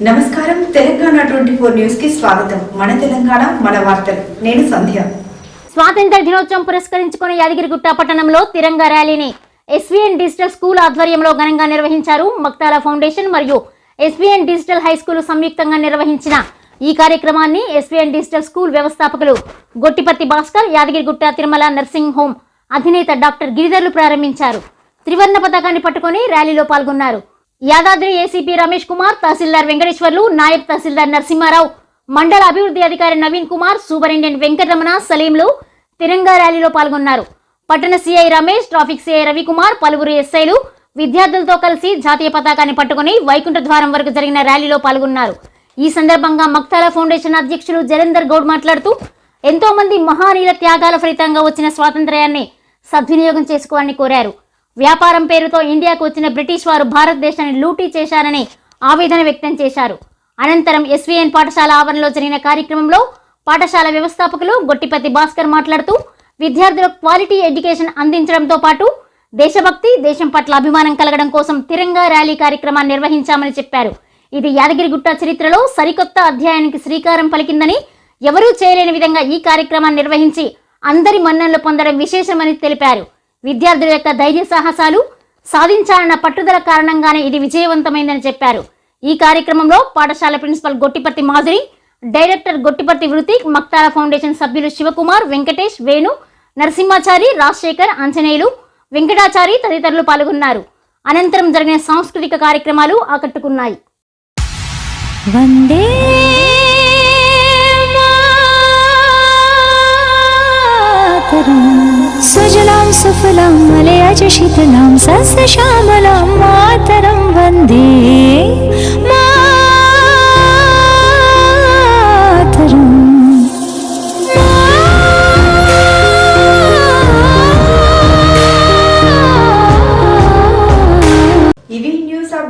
నమస్కారం. Telangana twenty four న్యూస్కి స్వాగతం. మన తెలంగాణ మన వార్తలు. నేను సంధ్య. స్వాతంత్ర దినోత్సవం పురస్కరించుకుని యాదగిరిగుట్ట పట్టణంలో తిరంగా ర్యాలీని ఎస్వీఎన్ డిజిటల్ స్కూల్ ఆధ్వర్యంలో ఘనంగా నిర్వహించారు మక్తాల ఫౌండేషన్ మరియు ఎస్వీఎన్ డిజిటల్ హై స్కూల్ సంయుక్తంగా నిర్వహించిన ఈ కార్యక్రమాన్ని ఎస్వీఎన్ డిజిటల్ స్కూల్ వ్యవస్థాపకులు గొట్టిపత్తి భాస్కర్ యాదగిరిగుట్ట తిరుమల నర్సింగ్ హోమ్ అధినేత డాక్టర్ గిరిధర్లు ప్రారంభించారు. త్రివర్ణ పతాకాన్ని పట్టుకొని ర్యాలీలో పాల్గొన్నారు. యాదాద్రి ఏసీపీ రమేష్ కుమార్ తహసీల్దార్ వెంకటేశ్వర్లు నాయబ్ తహసీల్దార్ నరసింహారావు మండల అభివృద్ధి అధికారి నవీన్ కుమార్ సూపరింటెండెంట్ వెంకటరమణ సలీంలు తిరంగా ర్యాలీలో పాల్గొన్నారు. పట్టణ CI Ramesh traffic CI Ravi Kumar పలువురు ఎస్ఐలు విద్యార్థులతో కలిసి జాతీయ పతాకాన్ని పట్టుకుని వైకుంఠ ద్వారం వరకు జరిగిన ర్యాలీలో పాల్గొన్నారు. ఈ సందర్భంగా మక్తాల ఫౌండేషన్ అధ్యక్షులు జరేందర్ గౌడ్ మాట్లాడుతూ ఎంతో మంది మహానీయుల త్యాగాల ఫలితంగా వచ్చిన స్వాతంత్ర్యాన్ని సద్వినియోగం చేసుకోవాలని కోరారు. వ్యాపారం పేరుతో ఇండియాకు వచ్చిన బ్రిటిష్ వారు భారతదేశాన్ని లూటీ చేశారని ఆవేదన వ్యక్తం చేశారు. అనంతరం ఎస్వీఎన్ పాఠశాల ఆవరణలో జరిగిన కార్యక్రమంలో పాఠశాల వ్యవస్థాపకులు గొట్టిపతి భాస్కర్ మాట్లాడుతూ విద్యార్థులకు క్వాలిటీ ఎడ్యుకేషన్ అందించడంతో పాటు దేశభక్తి దేశం పట్ల అభిమానం కలగడం కోసం తిరంగా ర్యాలీ కార్యక్రమాన్ని నిర్వహించామని చెప్పారు. ఇది యాదగిరిగుట్ట చరిత్రలో సరికొత్త అధ్యాయానికి శ్రీకారం పలికిందని ఎవరూ చేయలేని విధంగా ఈ కార్యక్రమాన్ని నిర్వహించి అందరి మన్ననలు పొందడం విశేషమని తెలిపారు. విద్యార్థుల యొక్క ధైర్య సాహసాలు సాధించాలన్న పట్టుదల కారణంగానే ఇది విజయవంతమైందని చెప్పారు. ఈ కార్యక్రమంలో పాఠశాల principal Gottiparthi Madhuri director Gottiparthi Vritti Maktala foundation సభ్యులు శివకుమార్ వెంకటేష్ వేణు నరసింహాచారి రాజశేఖర్ అంజనేయులు వెంకటాచారి తదితరులు పాల్గొన్నారు. అనంతరం జరిగిన సాంస్కృతిక కార్యక్రమాలు ఆకట్టుకున్నాయి. वन्दे मातरम्। सुजलां सुफलां मलयाज शीतलां सस्यश्यामलां मातरं वन्दे